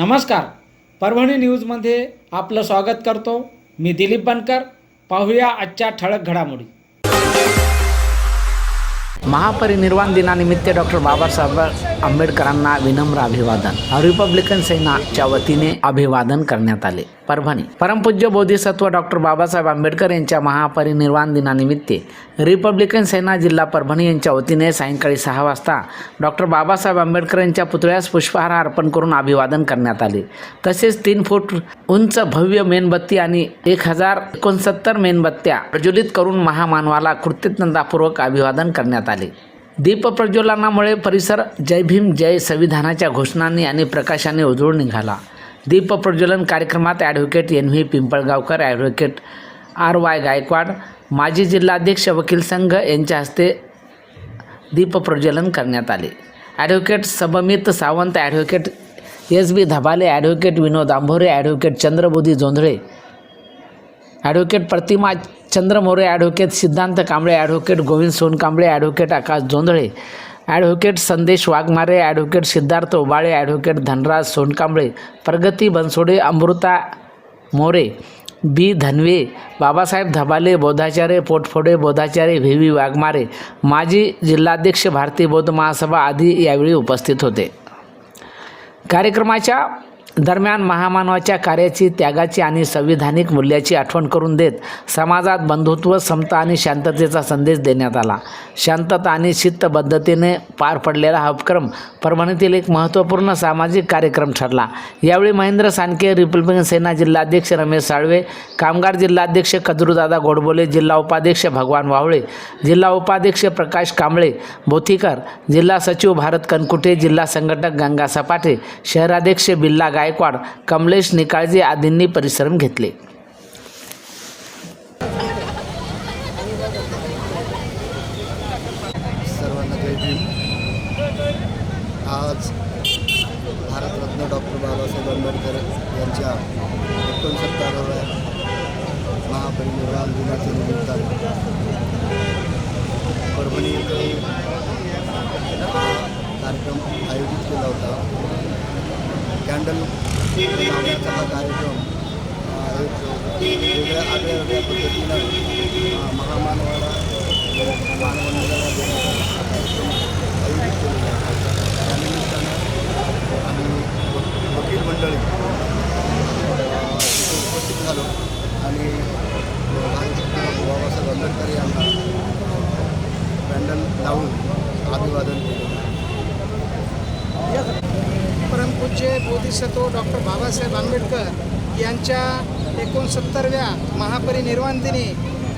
नमस्कार. परभणी न्यूजमध्ये आपलं स्वागत करतो. मी दिलीप बनकर. पाहूया आजच्या ठळक घडामोडी. महापरिनिर्वाण दिनानिमित्त डॉक्टर बाबासाहेब आंबेडकरांना विनम्र अभिवादन. रिपब्लिकन सेनाच्या वतीने अभिवादन करण्यात आले. परभणी. परमपूज्य बोधिसत्व डॉक्टर बाबासाहेब आंबेडकर यांच्या महापरिनिर्वाण दिनानिमित्त रिपब्लिकन सेना जिल्हा परभणी यांच्या वतीने सायंकाळी सहा वाजता डॉक्टर बाबासाहेब आंबेडकर यांच्या पुतळ्यास पुष्पहार अर्पण करून अभिवादन करण्यात आले. तसेच तीन फूट उंच भव्य मेणबत्ती आणि एक हजार एकोणसत्तर मेणबत्त्या प्रज्वलित करून महामानवाला कृतज्ञतापूर्वक अभिवादन करण्यात आले. दीप प्रज्वलनामुळे परिसर जय भीम जय संविधानाच्या घोषणांनी आणि प्रकाशाने उजळून निघाला. दीपप्रज्वलन कार्यक्रमात advocate N V Pimpalgaonkar advocate R Y Gaikwad माजी जिल्हाध्यक्ष वकील संघ यांच्या हस्ते दीपप्रज्वलन करण्यात आले. Advocate Sabmit Sawant advocate S B Dhabale advocate Vinod Ambhore advocate Chandrabodhi Jondhale advocate Pratima Chandra More advocate Siddhant Kamble advocate Govind Sonkamble advocate Akash Jondhale advocate Sandesh Waghmare advocate Siddharth Obale advocate Dhanraj Sonkamble Pragati Bansode Amruta More B Dhanve Babasaheb Dhabale Bodhacharya Potphode Bodhacharya V V Waghmare माजी जिल्हाध्यक्ष भारतीय बौद्ध महासभा आदी यावेळी उपस्थित होते. कार्यक्रमाच्या दरम्यान महामानवाच्या कार्याची त्यागाची आणि संविधानिक मूल्याची आठवण करून देत समाजात बंधुत्व समता आणि शांततेचा संदेश देण्यात आला. शांतता आणि शिस्तबद्धतेने पार पडलेला हा उपक्रम परभणीतील एक महत्त्वपूर्ण सामाजिक कार्यक्रम ठरला. यावेळी महेंद्र सानके रिपब्लिकन सेना जिल्हाध्यक्ष रमेश साळवे कामगार जिल्हाध्यक्ष कदरूदादा गोडबोले जिल्हा उपाध्यक्ष भगवान वावळे जिल्हा उपाध्यक्ष प्रकाश कांबळे बोथीकर जिल्हा सचिव भारत कनकुटे जिल्हा संघटक गंगा सपाटे शहराध्यक्ष बिल्ला गायकवाड कमलेश निकाळजे आदींनी परिश्रम घेतले. सर्वांना जय भीम. आज भारतरत्न डॉक्टर बाबासाहेब आंबेडकर यांच्या एकोणसत्तराव्या महापरिनिर्वाण दिनाच्या निमित्तानं परभणी येथे कार्यक्रम आयोजित केला होता. कॅन्डल लावण्याचा हा कार्यक्रम अ, एक वेगळ्या आगळ्या वेगळ्या पद्धतीनं महामानवाला मानवंदना देण्याचा कार्यक्रम आयोजित केलेला त्यानिमित्तानं आम्ही वकील मंडळी उपस्थित झालो आणि बाबासाहेब आंबेडकर यांना पॅन्डल लावून अभिवादन केलं. पूज्य बोधिसत्व डॉक्टर बाबासाहेब आंबेडकर यांच्या एकोणसत्तरव्या महापरिनिर्वाण दिनी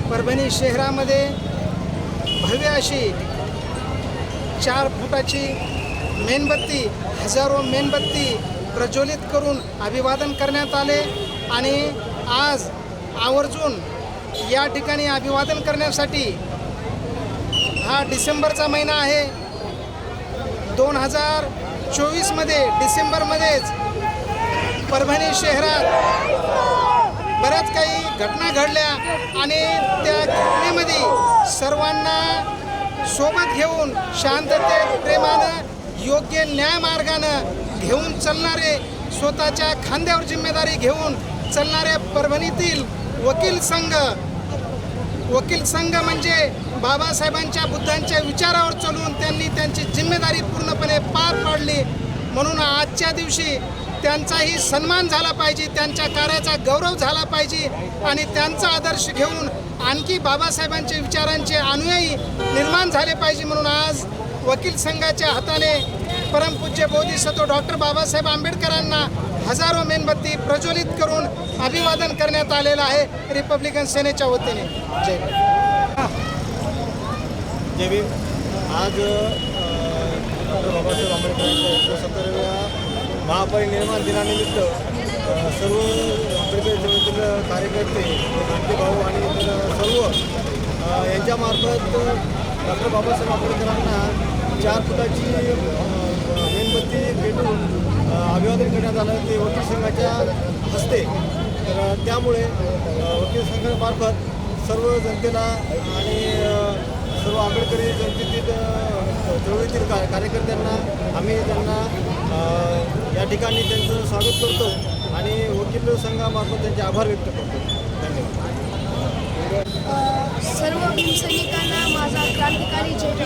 परभणी शहरामध्ये भव्य अशी चार फुटाची मेणबत्ती हजारो मेणबत्ती प्रज्वलित करून अभिवादन करण्यात आले आणि आज आवर्जून या ठिकाणी अभिवादन करण्यासाठी हा डिसेंबरचा महिना आहे. दोन हजार चोवीसमध्ये डिसेंबरमध्येच परभणी शहरात बऱ्याच काही घटना घडल्या आणि त्या घटनेमध्ये सर्वांना सोबत घेऊन शांततेत प्रेमानं योग्य न्यायमार्गानं घेऊन चालणारे स्वतःच्या खांद्यावर जिम्मेदारी घेऊन चालणाऱ्या परभणीतील वकील संघ वकील संघ म्हणजे बाबासाहेबांच्या बुद्धांच्या विचारावर चालून त्यांनी त्यांची जिम्मेदारी पूर्णपणे पार पाडली. म्हणून आजच्या दिवशी त्यांचाही सन्मान झाला पाहिजे त्यांच्या कार्याचा गौरव झाला पाहिजे आणि त्यांचा आदर्श घेऊन आणखी बाबासाहेबांच्या विचारांचे अनुयायी निर्माण झाले पाहिजे. म्हणून आज वकील संघाच्या हाताने परमपूज्य बोधिसत्व डॉक्टर बाबासाहेब आंबेडकरांना हजारो मेणबत्ती प्रज्वलित करून अभिवादन करण्यात आलेलं आहे रिपब्लिकन सेनेच्या वतीने जय हिंद. आज डॉक्टर बाबासाहेब आंबेडकर यांच्या महापरिनिर्माण दिनानिमित्त सर्व आंबेडकर चळवळीतील कार्यकर्ते आमचे भाऊ आणि सर्व यांच्यामार्फत डॉक्टर बाबासाहेब आंबेडकरांना चार फुटाची मेणबत्ती भेटून अभिवादन करण्यात आलं ते वकील संघाच्या हस्ते. तर त्यामुळे वकील संघामार्फत सर्व जनतेला आणि सर्व आंबेडकरी जनतेतील चळवळीतील का कार्यकर्त्यांना आम्ही त्यांना या ठिकाणी त्यांचं स्वागत करतो आणि वकील संघामार्फत त्यांचे आभार व्यक्त करतो. धन्यवाद. सर्व भीमसैनिकांना माझा क्रांतिकारी जय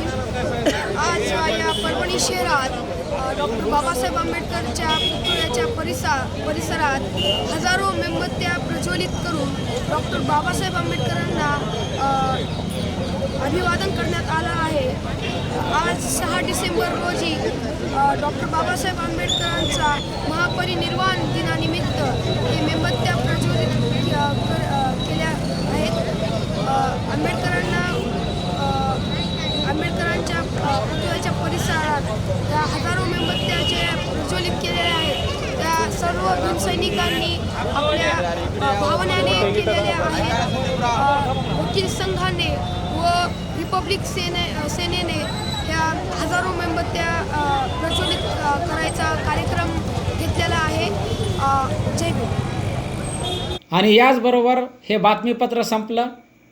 आज या परभणी शहरात डॉक्टर बाबासाहेब आंबेडकरच्या पुतळ्याच्या परिसा परिसरात हजारो मेणबत्त्या प्रज्वलित करून डॉक्टर बाबासाहेब आंबेडकरांना अभिवादन करण्यात आलं आहे. आज सहा डिसेंबर रोजी डॉक्टर बाबासाहेब आंबेडकरांचा महापरिनिर्वाण दिनानिमित्त हे मेणबत्त्या प्रज्वलित आंबेडकरांना आंबेडकरांच्या पुतळ्याच्या परिसरात त्या हजारो मेणबत्त्या ज्या प्रज्वलित केलेल्या आहेत त्या सर्व भीमसैनिकांनी आपल्या भावनाने केलेल्या आहेत. वकील संघाने व रिपब्लिक सेने सेनेने त्या हजारो मेणबत्त्या प्रज्वलित करायचा कार्यक्रम घेतलेला आहे. जय आणि याचबरोबर हे बातमीपत्र संपलं.